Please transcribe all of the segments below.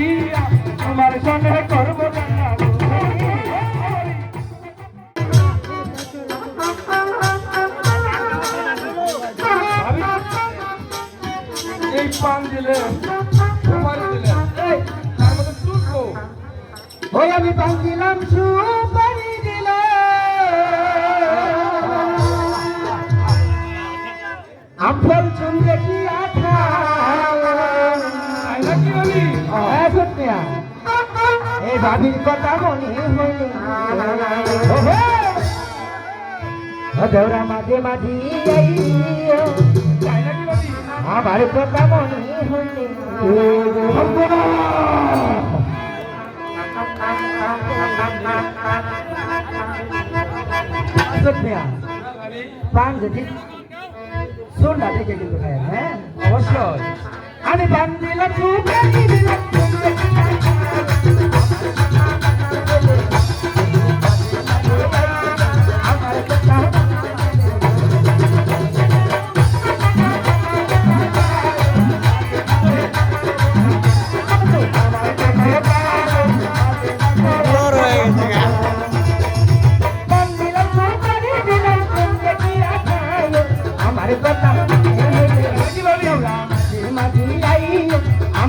দিয়া তোমার সঙ্গে করব এই পান দিলে তোমার দিলে আমি পান দিলাম, সুপারি দিলাম আব্বাল চন্দ্র কি ভাবির কথা মনে হইলে দেওরা মাঝে মাঝি আমার কথা মনে হইলে সত্যিয়া বলি পান যদি সোনটা কিন্তু হ্যাঁ? অবশ্যই। আমি পান দিলাম।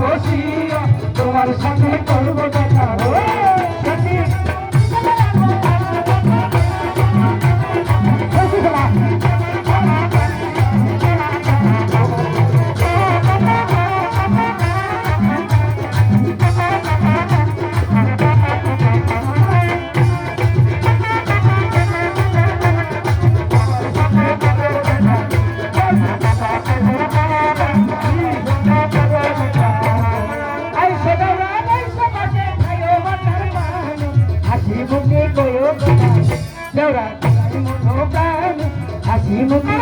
বসিয়া তোমার সাথে করব দেখা হাসি মুখে কয়ো দেওরা হাসি মুখে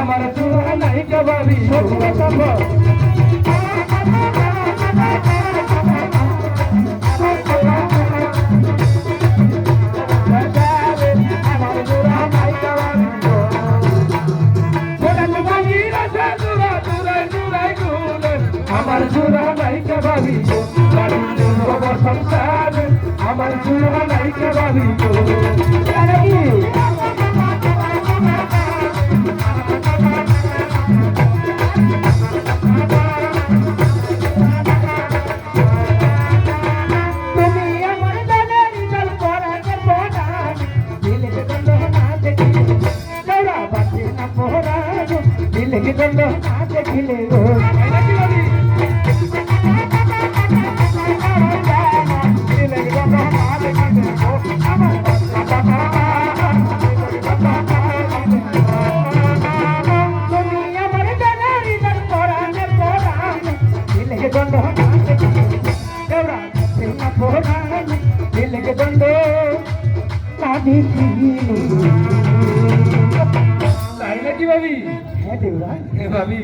আমার চূড়া নাই কবাবি সত্যি আমার চূড়া নাই কবাবি সংসার আমার চূড়া নাই কবাবি না পরাগ দিলে গন্ধ না দেখিলে গো দিলে নাকি ভাবি? হ্যাঁ এ ভাবি।